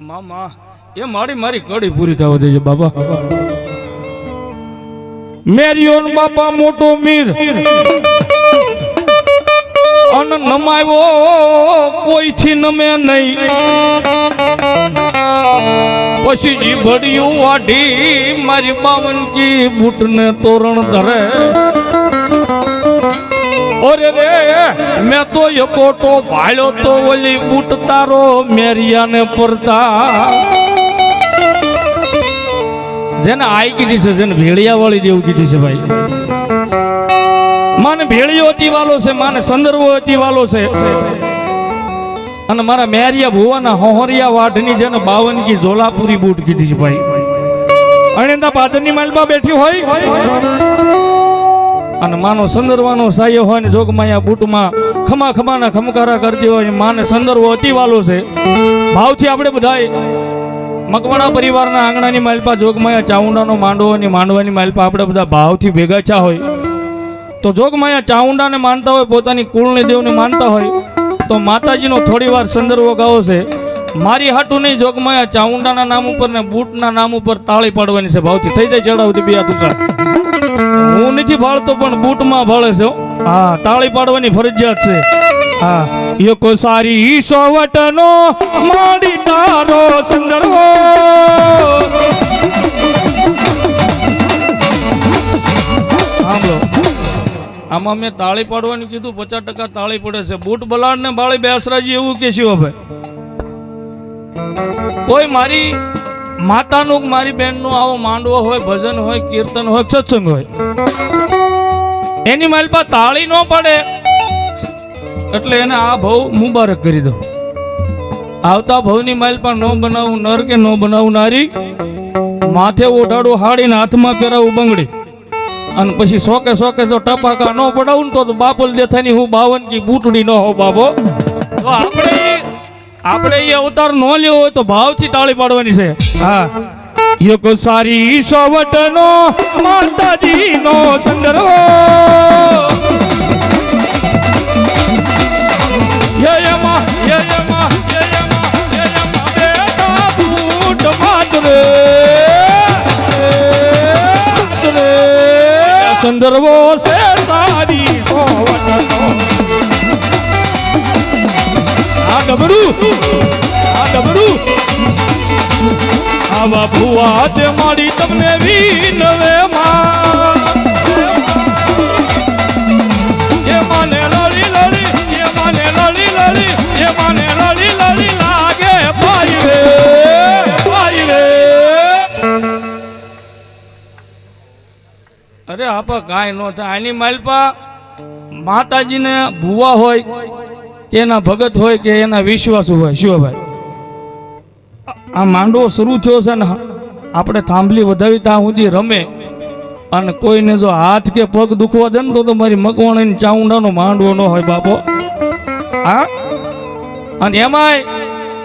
મામા એ મારી મારી કડી પૂરી થવા દેજો બાબા. મેરિયોન બાપા મોટો મીર. નમાવ્યો, કોઈથી નમે નહીં. પછી જીભડિયું વાઢી, મારી બાવનકી બૂટને તોરણ ધરે. અરે રે, મેં તો એકોટો ભાળ્યો તો ઓલી બૂટ તારો મેરિયાને પડતા. જેને આઈ કીધી છે, જેને ભેળિયા વાળી જેવું કીધી છે ભાઈ. માને ભેળિયો વાલો છે, માને સંદર્ભો વાલો છે. અને મારા મેરિયા ભુવાના હોહરિયા વાઢની જેને બાવનકી ઝોલાપુરી બૂટ કીધી છે ભાઈ. અણેતા પાદરની માલમાં બેઠી હોય. અને માનો સંદર્વાનો સાયો હોય ને જોગમાયા બૂટમાં ખમા ખમાના ખમકારા કરતી હોય, માને સંદર્ભો વાલો છે. ભાવથી આપણે બધાય મકવાણા પરિવારના આંગણાની માલપા જોગમાયા ચાઉંડાનો માંડવો અને માંડવાની માલપા આપણે બધા ભાવથી ભેગા થયા હોય. તો જોગમાયા ચાઉંડાને માનતા હોય, પોતાની કુળની દેવને માનતા હોય, તો માતાજીનો થોડી વાર સંદર્ભો ગાવો છે. મારી હાટું નહીં જોગમાયા ચાઉંડાના નામ ઉપર ને બૂટના નામ ઉપર તાળી પાડવાની છે. ભાવથી થઈ જાય ચડાવતી બે તુષાર હું નથી ભાળતો, પણ બૂટમાં ભાળે છે હા. તાળી પાડવાની ફરજિયાત છે. હા યકો સારી સોવટનો માડી તારો સંદર્ભો. આમાં મેં તાળી પાડવાનું કીધું, પચાસ ટકા તાળી પડે છે. બૂટ બલાડ ને બાળી બેસરાજી એવું કે છે હવે. કોઈ મારી માતાનું મારી બહેનનું આવો માંડવો હોય, ભજન હોય, કીર્તન હોય, સત્સંગ હોય. એની માલપા તાળી ન પડે. એટલે એને આ ભવ મુબારક કરી દો આવતા ભવની માલપા ન બનાવું, નર કે ન બનાવું નારી, માથે ઓઢાડું, હાડીને હાથમાં પહેરાવું બંગડી. અને પછી સોકે સોકે જો ટપાકા ન પડાવું ને તો બાપલ દેથાની હું બાવન કી બૂટડી ન હો બાબો તો આપણે આપણે એ અવતાર ન લેવો હોય તો ભાવથી તાળી પાડવાની છે. હા. એક સારી સોવટનો માતાજીનો સંદર્ભ. યે યમા, yeah. સંદર્ભો છે સારી આ ડબરું આ ડબરું. આવા ભુવા તે મારી તમને વિનવે આપા કાંઈ ન થાય. આની માલપા માતાજીને ભુવા હોય કે એના ભગત હોય કે એના વિશ્વાસ હોય શિવભાઈ આ માંડવો શરૂ થયો છે ને આપણે થાંભલી વધાવી ત્યાં સુધી રમે. અને કોઈને જો હાથ કે પગ દુખવા દે ને તો મારી મકવાણીની ચાઉંડાનો માંડવો ન હોય બાપો. હા? અને એમાંય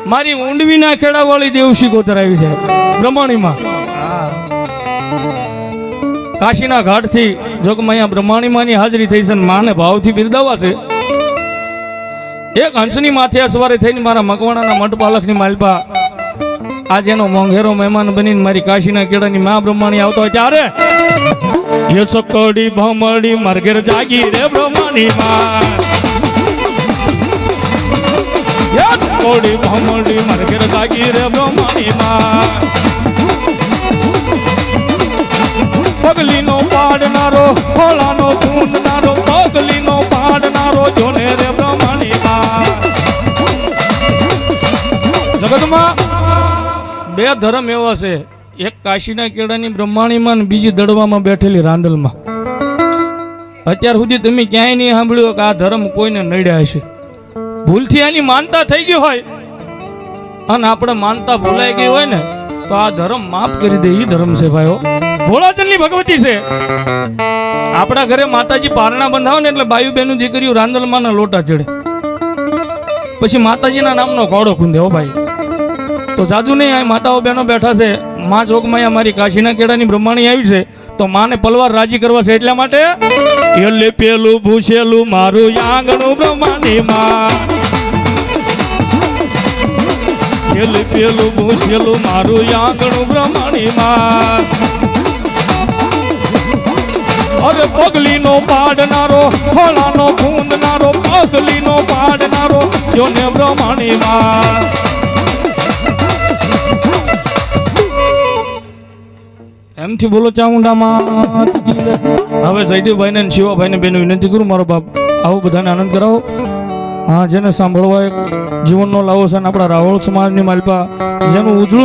મારી ઊંડવીના ખેડાવાળી દેવશી ગોતર આવી છે બ્રહ્માણીમાં કાશીના ઘાટથી જોગમૈયા બ્રહ્માણીમાંની હાજરી થઈ છે માને ભાવથી બિરદાવા છે. એક હંસની માથે સવારે થઈને મારા મકવાણાના મઠપાલકની માલપા, આજે એનો મોંઘેરો મહેમાન બનીને મારી કાશીના કેળાની મા બ્રહ્માણી આવતો હોય ત્યારે યે સકડી ભમડી માર્ગેર જાગી રે બ્રહ્માણી માં. યે સકડી ભમડી માર્ગેર જાગી રે બ્રહ્માણી માં. પગલીનો પાડનારો ફોલાનો ફૂંદનારો પગલીનો પાડનારો જોને રે બ્રહ્માણી જગતમાં બે ધર્મ એવા છે. એક કાશીના કેળાની બ્રહ્માણીમાં અને બીજી દડવામાં બેઠેલી રાંદલમાં. અત્યાર સુધી તમે ક્યાંય નહીં સાંભળ્યું કે આ ધર્મ કોઈને નડ્યા હશે. ભૂલથી આની માનતા થઈ ગઈ હોય. અને આપણે માનતા ભૂલાઈ ગઈ હોય ને, તો આ ધર્મ માફ કરી દે એ ધર્મ છે ભાઈઓ. ભોળાચંદની ભગવતી છે. આપણા ઘરે માતાજી પારણા બંધાવે ને એટલે બાયુ બેનું દીકરીઓ રાંદલમાંના લોટા ચડે. પછી માતાજીના નામનો ઘોડો ખૂંદે, હો ભાઈ. તો જાજુ નહીં આ માતાઓ બહેનો બેઠા છે. માં ચોકમાં મારી કાશીના કેળાની બ્રહ્માણી આવી છે. તો માને પલવાર રાજી કરવા છે એટલા માટે? એટલે પેલું ભૂસેલું મારું આંગણું બ્રહ્માની માં. પેલું ભૂસેલું મારું આંગણું બ્રહ્માણી માં. અરે પગલીનો પાડનારો ખોળાનો ખૂંદનારો પગલીનો પાડનારો, જોને બ્રહ્માણી એમથી બોલો ચામુંડામાં હવે જયદેવભાઈને શિવાભાઈ ને બેન વિનંતી કરું, મારો બાપ, આવો બધાને આનંદ કરાવો. હા, જેને સાંભળવા એક જીવનનો લાવો છે આપણા રાવળ સમાજની માલપા, જેનું ઉજળું